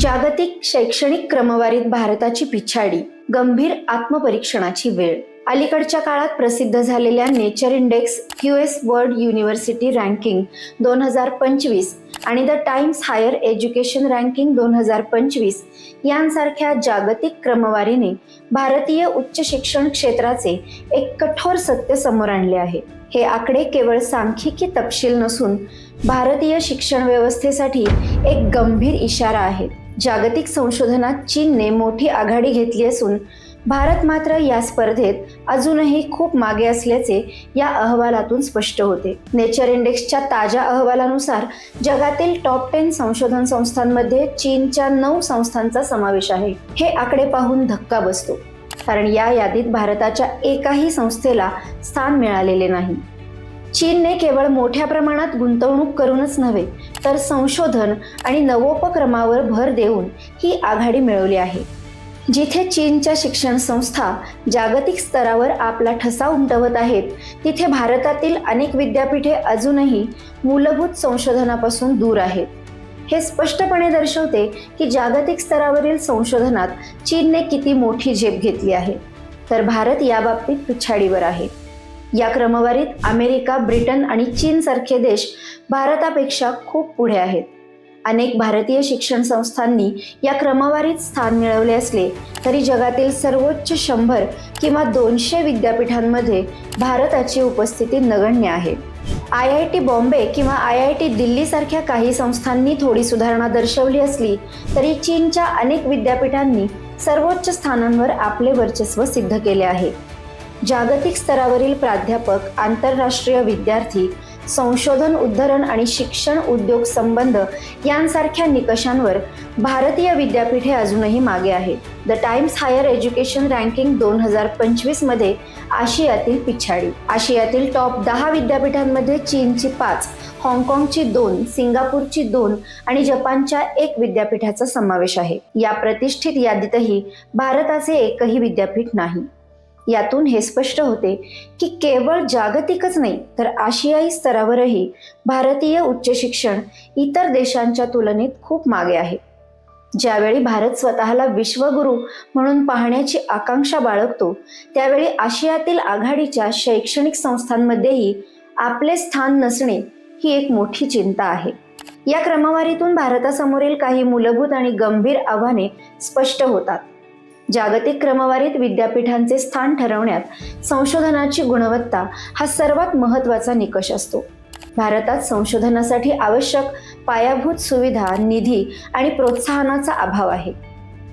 जागतिक शैक्षणिक क्रमवारीत भारताची पिछाडी गंभीर आत्मपरीक्षणाची वेळ. अलीकडच्या काळात प्रसिद्ध झालेल्या nature index Q S world university ranking दोन हजार पंचवीस आणि the Times Higher Education ranking दोन हजार पंचवीस यांसारख्या जागतिक क्रमवारीने भारतीय उच्च शिक्षण क्षेत्राचे एक कठोर सत्य समोर आणले आहे. हे आकडे केवळ सांख्यिकी तपशील नसून भारतीय शिक्षण व्यवस्थेसाठी एक गंभीर इशारा आहे जागतिक संशोधनात चीनने मोठी आघाडी घेतली असून भारत मात्र या स्पर्धेत अजूनही खूप मागे असल्याचे या अहवालातून स्पष्ट होते. नेचर इंडेक्सच्या ताज्या अहवालानुसार जगातील टॉप टेन संशोधन संस्थांमध्ये चीनच्या नऊ संस्थांचा समावेश आहे. हे आकडे पाहून धक्का बसतो कारण या यादीत भारताच्या एकाही संस्थेला स्थान मिळालेले नाही. चीनने केवळ मोठ्या प्रमाणात गुंतवणूक करूनच नव्हे तर संशोधन आणि नवोपक्रमावर भर देऊन ही आघाडी मिळवली आहे. जिथे चीनच्या शिक्षण संस्था जागतिक स्तरावर आपला ठसा उमटवत आहेत तिथे भारतातील अनेक विद्यापीठे अजूनही मूलभूत संशोधनापासून दूर आहेत. हे स्पष्टपणे दर्शवते की जागतिक स्तरावरील संशोधनात चीनने किती मोठी झेप घेतली आहे तर भारत याबाबतीत पिछाडीवर आहे. या क्रमवारीत अमेरिका ब्रिटन आणि चीन सारखे देश भारतापेक्षा खूप पुढे आहेत. अनेक भारतीय शिक्षण संस्थांनी या क्रमवारीत स्थान मिळवले असले तरी जगातील सर्वोच्च शंभर किंवा दोनशे विद्यापीठांमध्ये भारताची उपस्थिती नगण्य आहे. आय आय टी बॉम्बे किंवा आय आय टी दिल्लीसारख्या काही संस्थांनी थोडी सुधारणा दर्शवली असली तरी चीनच्या अनेक विद्यापीठांनी सर्वोच्च स्थानांवर आपले वर्चस्व सिद्ध केले आहे. जागतिक स्तरावरील प्राध्यापक आंतरराष्ट्रीय विद्यार्थी संशोधन उद्धरण आणि शिक्षण उद्योग संबंध यांसारख्या निकषांवर भारतीय विद्यापीठे अजूनही मागे आहेत. The Times Higher Education ranking दोन हजार पंचवीसमध्ये आशियातील पिछाडी. आशियातील टॉप दहा विद्यापीठांमध्ये चीनची पाच हाँगकाँगची दोन सिंगापूरची दोन आणि जपानच्या एक विद्यापीठाचा समावेश आहे. या प्रतिष्ठित यादीतही भारताचे एकही विद्यापीठ नाही. यातून हे स्पष्ट होते की केवळ जागतिकच नाही तर आशियाई स्तरावरही भारतीय उच्च शिक्षण इतर देशांच्या तुलनेत खूप मागे आहे. ज्यावेळी भारत स्वतःला विश्वगुरू म्हणून पाहण्याची आकांक्षा बाळगतो त्यावेळी आशियातील आघाडीच्या शैक्षणिक संस्थांमध्येही आपले स्थान नसणे ही एक मोठी चिंता आहे. या क्रमवारीतून भारतासमोरील काही मूलभूत आणि गंभीर आव्हाने स्पष्ट होतात. जागतिक क्रमवारीत विद्यापीठांचे स्थान ठरवण्यात संशोधनाची गुणवत्ता हा सर्वात महत्त्वाचा निकष असतो. भारतात संशोधनासाठी आवश्यक पायाभूत सुविधा निधी आणि प्रोत्साहनाचा अभाव आहे.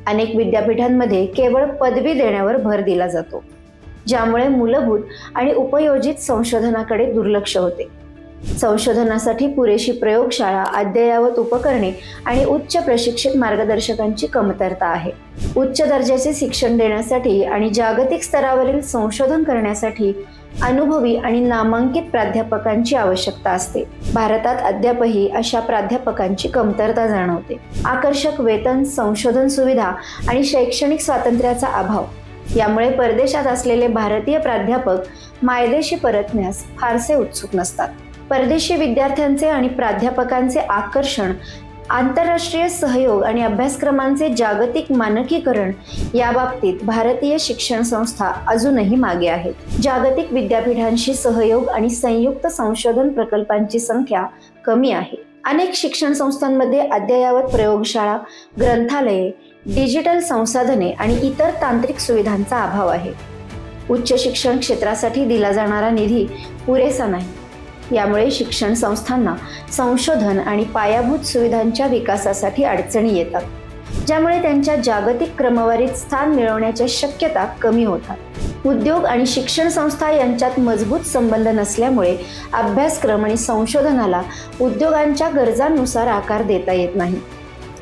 अनेक विद्यापीठांमध्ये केवळ पदवी देण्यावर भर दिला जातो ज्यामुळे मूलभूत आणि उपयोजित संशोधनाकडे दुर्लक्ष होते. संशोधनासाठी पुरेशी प्रयोगशाळा अद्ययावत उपकरणे आणि उच्च प्रशिक्षित मार्गदर्शकांची कमतरता आहे. उच्च दर्जाचे शिक्षण देण्यासाठी आणि जागतिक स्तरावरील संशोधन करण्यासाठी अनुभवी आणि नामांकित प्राध्यापकांची आवश्यकता असते. भारतात अद्यापही अशा प्राध्यापकांची कमतरता जाणवते. आकर्षक वेतन संशोधन सुविधा आणि शैक्षणिक स्वातंत्र्याचा अभाव. यामुळे परदेशात असलेले भारतीय प्राध्यापक मायदेशी परतण्यास फारसे उत्सुक नसतात. परदेशी विद्यार्थ्यांचे आणि प्राध्यापकांचे आकर्षण आंतरराष्ट्रीय सहयोग आणि अभ्यासक्रमांचे जागतिक मानकीकरण या बाबतीत भारतीय शिक्षण संस्था अजूनही मागे आहेत. जागतिक विद्यापीठांशी सहयोग आणि संयुक्त संशोधन प्रकल्पांची संख्या कमी आहे. अनेक शिक्षण संस्थांमध्ये अद्ययावत प्रयोगशाळा ग्रंथालये डिजिटल संसाधने आणि इतर तांत्रिक सुविधांचा अभाव आहे. उच्च शिक्षण क्षेत्रासाठी दिला जाणारा निधी पुरेसा नाही. यामुळे शिक्षण संस्थांना संशोधन आणि पायाभूत सुविधांच्या विकासासाठी अडचणी येतात ज्यामुळे त्यांच्या जागतिक क्रमवारीत स्थान मिळवण्याच्या शक्यता कमी होतात. उद्योग आणि शिक्षण संस्था यांच्यात मजबूत संबंध नसल्यामुळे अभ्यासक्रम आणि संशोधनाला उद्योगांच्या गरजांनुसार आकार देता येत नाही.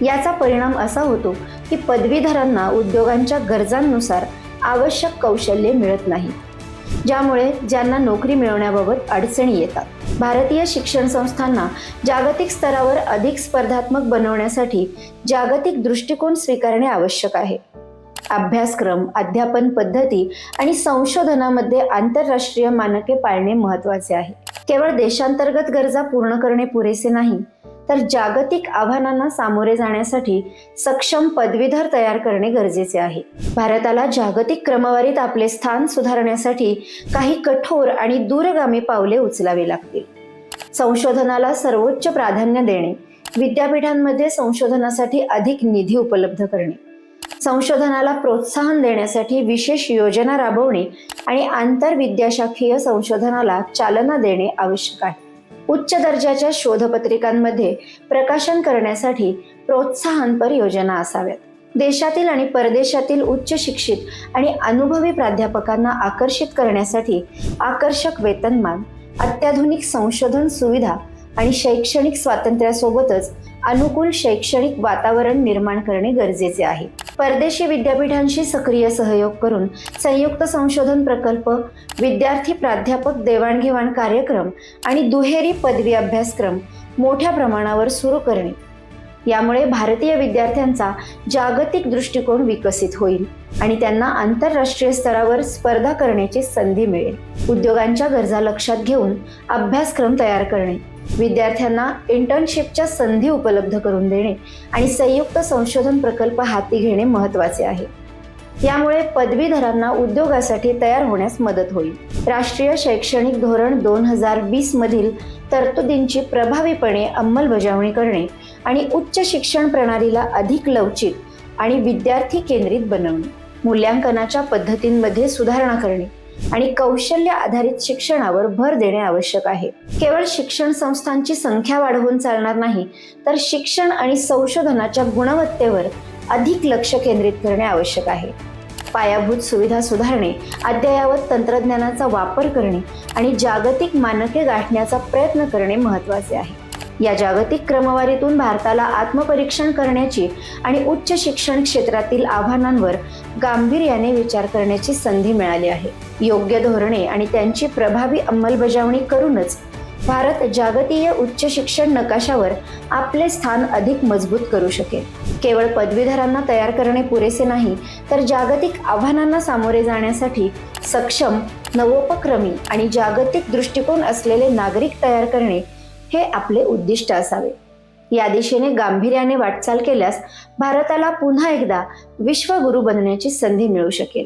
याचा परिणाम असा होतो की पदवीधरांना उद्योगांच्या गरजांनुसार आवश्यक कौशल्ये मिळत नाही ज्यामुळे ज्यांना नोकरी मिळवण्याबाबत अडचणी येतात. भारतीय शिक्षण संस्थांना जागतिक स्तरावर अधिक स्पर्धात्मक बनवण्यासाठी जागतिक दृष्टिकोन स्वीकारणे आवश्यक आहे. अभ्यासक्रम अध्यापन पद्धती आणि संशोधनामध्ये आंतरराष्ट्रीय मानके पाळणे महत्त्वाचे आहे. केवळ देशांतर्गत गरजा पूर्ण करणे पुरेसे नाही तर जागतिक आव्हानांना सामोरे जाण्यासाठी सक्षम पदवीधर तयार करणे गरजेचे आहे. भारताला जागतिक क्रमवारीत आपले स्थान सुधारण्यासाठी काही कठोर आणि दूरगामी पावले उचलावी लागतील. संशोधनाला सर्वोच्च प्राधान्य देणे विद्यापीठांमध्ये संशोधनासाठी अधिक निधी उपलब्ध करणे संशोधनाला प्रोत्साहन देण्यासाठी विशेष योजना राबवणे आणि आंतरविद्याशाखीय संशोधनाला चालना देणे आवश्यक आहे. उच्च दर्जाच्या शोधपत्रिकांमध्ये प्रकाशन करण्यासाठी प्रोत्साहनपर योजना असाव्यात. देशातील आणि परदेशातील उच्च शिक्षित आणि अनुभवी प्राध्यापकांना आकर्षित करण्यासाठी आकर्षक वेतनमान अत्याधुनिक संशोधन सुविधा आणि शैक्षणिक स्वातंत्र्यासोबतच अनुकूल शैक्षणिक वातावरण निर्माण करणे गरजेचे आहे. परदेशी विद्यापीठांशी सक्रिय सहयोग करून संयुक्त संशोधन प्रकल्प विद्यार्थी प्राध्यापक देवाणघेवाण कार्यक्रम आणि दुहेरी पदवी अभ्यासक्रम मोठ्या प्रमाणावर सुरू करणे. यामुळे भारतीय विद्यार्थ्यांचा जागतिक दृष्टिकोन विकसित होईल आणि त्यांना आंतरराष्ट्रीय स्तरावर स्पर्धा करण्याची संधी मिळेल. उद्योगांच्या गरजा लक्षात घेऊन अभ्यासक्रम तयार करणे विद्यार्थ्यांना इंटर्नशिपच्या संधी उपलब्ध करून देणे आणि संयुक्त संशोधन प्रकल्प हाती घेणे महत्त्वाचे आहे. यामुळे पदवीधरांना उद्योगासाठी तयार होण्यास मदत होईल. राष्ट्रीय शैक्षणिक धोरण दोन हजार वीस मधील तरतुदींची प्रभावीपणे अंमलबजावणी करणे आणि उच्च शिक्षण प्रणालीला अधिक लवचिक आणि विद्यार्थी केंद्रित बनवणे मूल्यांकनाच्या पद्धतींमध्ये सुधारणा करणे आणि कौशल्य आधारित शिक्षणावर भर देणे आवश्यक आहे. केवळ शिक्षण संस्थांची संख्या वाढवून चालणार नाही तर शिक्षण आणि संशोधनाच्या गुणवत्तेवर अधिक लक्ष केंद्रित करणे आवश्यक आहे. पायाभूत सुविधा सुधारणे अद्ययावत तंत्रज्ञानाचा वापर करणे आणि जागतिक मानके गाठण्याचा प्रयत्न करणे महत्त्वाचे आहे. या जागतिक क्रमवारीतून भारताला आत्मपरीक्षण करण्याची आणि उच्च शिक्षण क्षेत्रातील आव्हानांवर गांभीर्याने विचार करण्याची संधी मिळाली आहे. योग्य धोरणे आणि त्यांची प्रभावी अंमलबजावणी करूनच भारत जागतिक उच्च शिक्षण नकाशावर आपले स्थान अधिक मजबूत करू शकेल. केवळ पदवीधरांना तयार करणे पुरेसे नाही तर जागतिक आव्हानांना सामोरे जाण्यासाठी सक्षम नवोपक्रमी आणि जागतिक दृष्टिकोन असलेले नागरिक तयार करणे हे आपले उद्दिष्ट असावे. या दिशेने गांभीर्याने वाटचाल केल्यास भारताला पुन्हा एकदा विश्वगुरू बनण्याची संधी मिळू शकेल.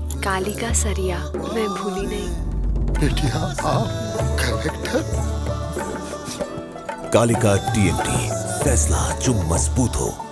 कालिका सरिया मैं भूली नहीं। बेटिया आप कलेक्टर? कालिका टीएमटी फैसला जो मज़बूत हो।